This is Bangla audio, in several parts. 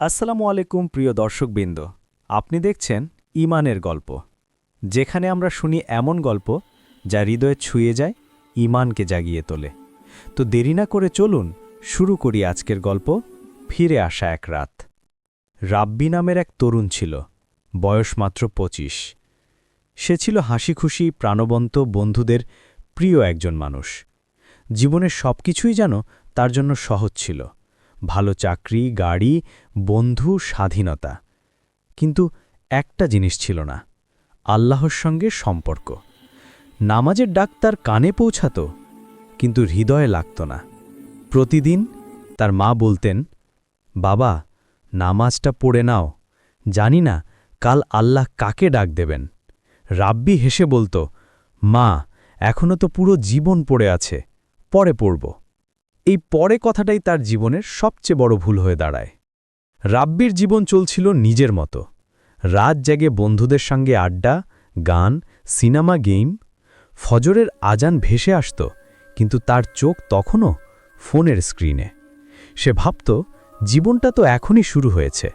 আসসালামু আলাইকুম, প্রিয় দর্শকবৃন্দ। আপনি দেখছেন ইমানের গল্প। যেখানে আমরা শুনি এমন গল্প যা হৃদয়ে ছুঁয়ে যায়, ইমানকে জাগিয়ে তোলে। তো দেরি না করে চলুন শুরু করি আজকের গল্প, ফিরে আসা এক রাত। রাব্বি নামের এক তরুণ ছিল, বয়স মাত্র পঁচিশ। সে ছিল হাসিখুশি, প্রাণবন্ত বন্ধুদের প্রিয় একজন মানুষ। জীবনের সব কিছুই যেন তার জন্য সহজ ছিল। ভালো চাকরি, গাড়ি, বন্ধু, স্বাধীনতা। কিন্তু একটা জিনিস ছিল না, আল্লাহর সঙ্গে সম্পর্ক। নামাজের ডাক তার কানে পৌঁছাত, কিন্তু হৃদয়ে লাগত না। প্রতিদিন তার মা বলতেন, বাবা, নামাজটা পড়ে নাও। জানি না কাল আল্লাহ কাকে ডাক দেবেন। রাব্বি হেসে বলতো, মা এখনও তো পুরো জীবন পড়ে আছে, পরে পড়ব। এই পরে কথাটাই তার জীবনের সবচেয়ে বড় ভুল হয়ে দাঁড়ায়। রাব্বির জীবন চলছিল নিজের মতো। রাত জেগে বন্ধুদের সঙ্গে আড্ডা, গান, সিনেমা, গেম। ফজরের আজান ভেসে আসত, কিন্তু তার চোখ তখনও ফোনের স্ক্রিনে। সে ভাবত, জীবনটা তো এখনই শুরু হয়েছে।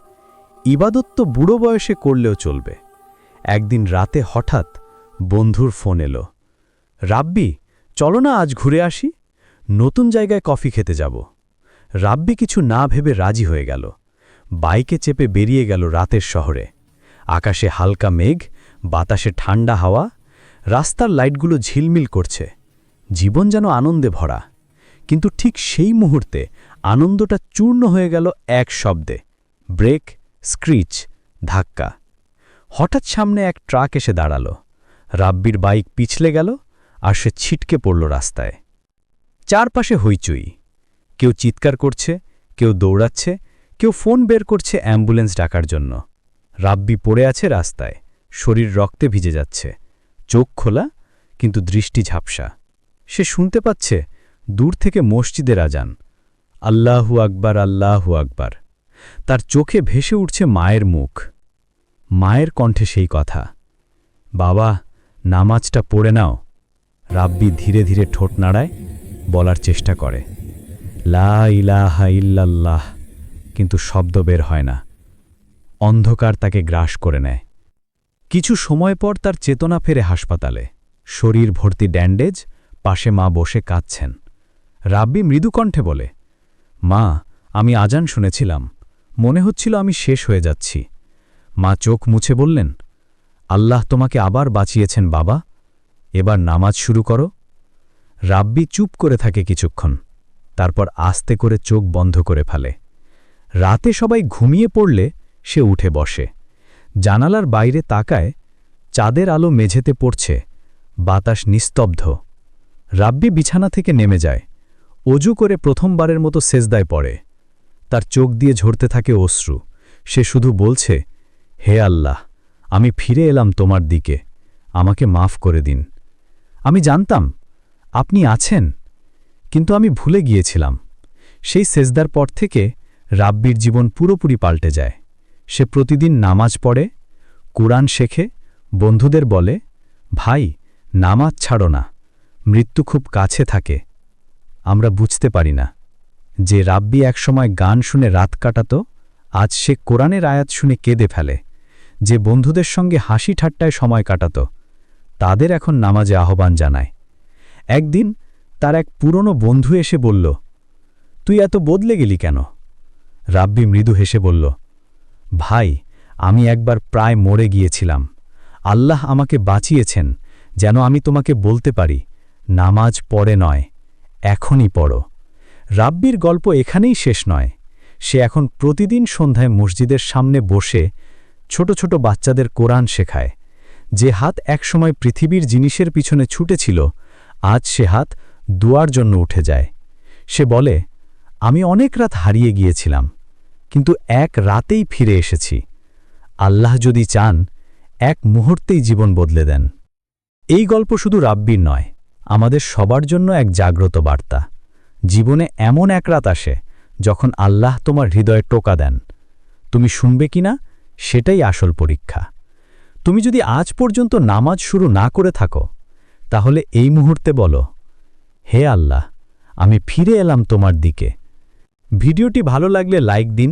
ইবাদত তো বুড়ো বয়সে করলেও চলবে। একদিন রাতে হঠাৎ বন্ধুর ফোন এলো। রাব্বি, চলো না আজ ঘুরে আসি। নতুন জায়গায় কফি খেতে যাব। রাব্বি কিছু না ভেবে রাজি হয়ে গেল। বাইকে চেপে বেরিয়ে গেল রাতের শহরে। আকাশে হালকা মেঘ, বাতাসে ঠান্ডা হাওয়া, রাস্তার লাইটগুলো ঝিলমিল করছে। জীবন যেন আনন্দে ভরা। কিন্তু ঠিক সেই মুহূর্তে আনন্দটা চূর্ণ হয়ে গেল এক শব্দে। ব্রেক, স্ক্রিচ, ধাক্কা। হঠাৎ সামনে এক ট্রাক এসে দাঁড়াল। রাব্বির বাইক পিছলে গেল আর সে ছিটকে পড়ল রাস্তায়। চারপাশে হইচই। কেউ চিৎকার করছে, কেউ দৌড়াচ্ছে, কেউ ফোন বের করছে অ্যাম্বুলেন্স ডাকার জন্য। রাব্বি পড়ে আছে রাস্তায়, শরীর রক্তে ভিজে যাচ্ছে। চোখ খোলা, কিন্তু দৃষ্টি ঝাপসা। সে শুনতে পাচ্ছে, দূর থেকে মসজিদের আজান। আল্লাহু আকবার আল্লাহু আকবার। তার চোখে ভেসে উঠছে মায়ের মুখ। মায়ের কণ্ঠে সেই কথা। বাবা, নামাজটা পড়ে নাও। রাব্বি ধীরে ধীরে ঠোঁট নাড়ায়। বলার চেষ্টা করে। লা ইলাহা ইল্লাল্লাহ, কিন্তু শব্দ বের হয় না। অন্ধকার তাকে গ্রাস করে নেয়। কিছু সময় পর তার চেতনা ফেরে হাসপাতালে। শরীর ভর্তি ড্যান্ডেজ পাশে মা বসে কাঁদছেন। রাব্বি মৃদুকণ্ঠে বলে, মা, আমি আজান শুনেছিলাম। মনে হচ্ছিল আমি শেষ হয়ে যাচ্ছি। মা চোখ মুছে বললেন, আল্লাহ তোমাকে আবার বাঁচিয়েছেন বাবা। এবার নামাজ শুরু করো। রাব্বি চুপ করে থাকে কিছুক্ষণ, তারপর আস্তে করে চোখ বন্ধ করে ফেলে। রাতে সবাই ঘুমিয়ে পড়লে সে উঠে বসে। জানালার বাইরে তাকায়, চাঁদের আলো মেঝেতে পড়ছে, বাতাস নিস্তব্ধ। রাব্বি বিছানা থেকে নেমে যায়, অজু করে প্রথমবারের মতো সেজদায় পড়ে। তার চোখ দিয়ে ঝরতে থাকে অশ্রু। সে শুধু বলছে, হে আল্লাহ, আমি ফিরে এলাম তোমার দিকে, আমাকে মাফ করে দিন। আমি জানতাম আপনি আছেন? কিন্তু আমি ভুলে গিয়েছিলাম। সেই সেজদার পর থেকে রাব্বির জীবন পুরোপুরি পাল্টে যায়। সে প্রতিদিন নামাজ পড়ে, কোরআন শেখে, বন্ধুদের বলে, ভাই, নামাজ ছাড়ো না, মৃত্যু খুব কাছে থাকে। আমরা বুঝতে পারি না যে রাব্বি একসময় গান শুনে রাত কাটাত, আজ সে কোরআনের আয়াত শুনে কেঁদে ফেলে। যে বন্ধুদের সঙ্গে হাসি ঠাট্টায় সময় কাটাত, তাদের এখন নামাজে আহ্বান জানায়। একদিন তার এক পুরনো বন্ধু এসে বলল, তুই এত বদলে গেলি কেন? রাব্বি মৃদু হেসে বলল, ভাই, আমি একবার প্রায় মরে গিয়েছিলাম। আল্লাহ আমাকে বাঁচিয়েছেন যেন আমি তোমাকে বলতে পারি, নামাজ পড়ে নয়, এখনই পড়ো। রাব্বির গল্প এখানেই শেষ নয়। সে এখন প্রতিদিন সন্ধ্যায় মসজিদের সামনে বসে ছোট ছোট বাচ্চাদের কোরআন শেখায়। যে হাত একসময় পৃথিবীর জিনিসের পিছনে ছুটেছিল আজ সে হাত দুয়ার জন্য উঠে যায়। সে বলে, আমি অনেক রাত হারিয়ে গিয়েছিলাম, কিন্তু এক রাতেই ফিরে এসেছি। আল্লাহ যদি চান, এক মুহূর্তেই জীবন বদলে দেন। এই গল্প শুধু রাব্বির নয়, আমাদের সবার জন্য এক জাগ্রত বার্তা। জীবনে এমন এক রাত আসে, যখন আল্লাহ তোমার হৃদয়ে টোকা দেন। তুমি শুনবে কিনা সেটাই আসল পরীক্ষা। তুমি যদি আজ পর্যন্ত নামাজ শুরু না করে থাকো তাহলে এই মুহূর্তে বলো, হে আল্লাহ, আমি ফিরে এলাম তোমার দিকে। ভিডিওটি ভালো লাগলে লাইক দিন,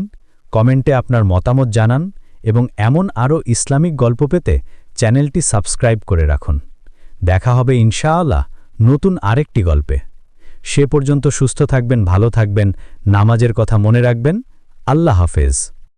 কমেন্টে আপনার মতামত জানান এবং এমন আরও ইসলামিক গল্প পেতে চ্যানেলটি সাবস্ক্রাইব করে রাখুন। দেখা হবে ইনশাআল্লাহ নতুন আরেকটি গল্পে। সে পর্যন্ত সুস্থ থাকবেন, ভালো থাকবেন, নামাজের কথা মনে রাখবেন। আল্লাহ হাফেজ।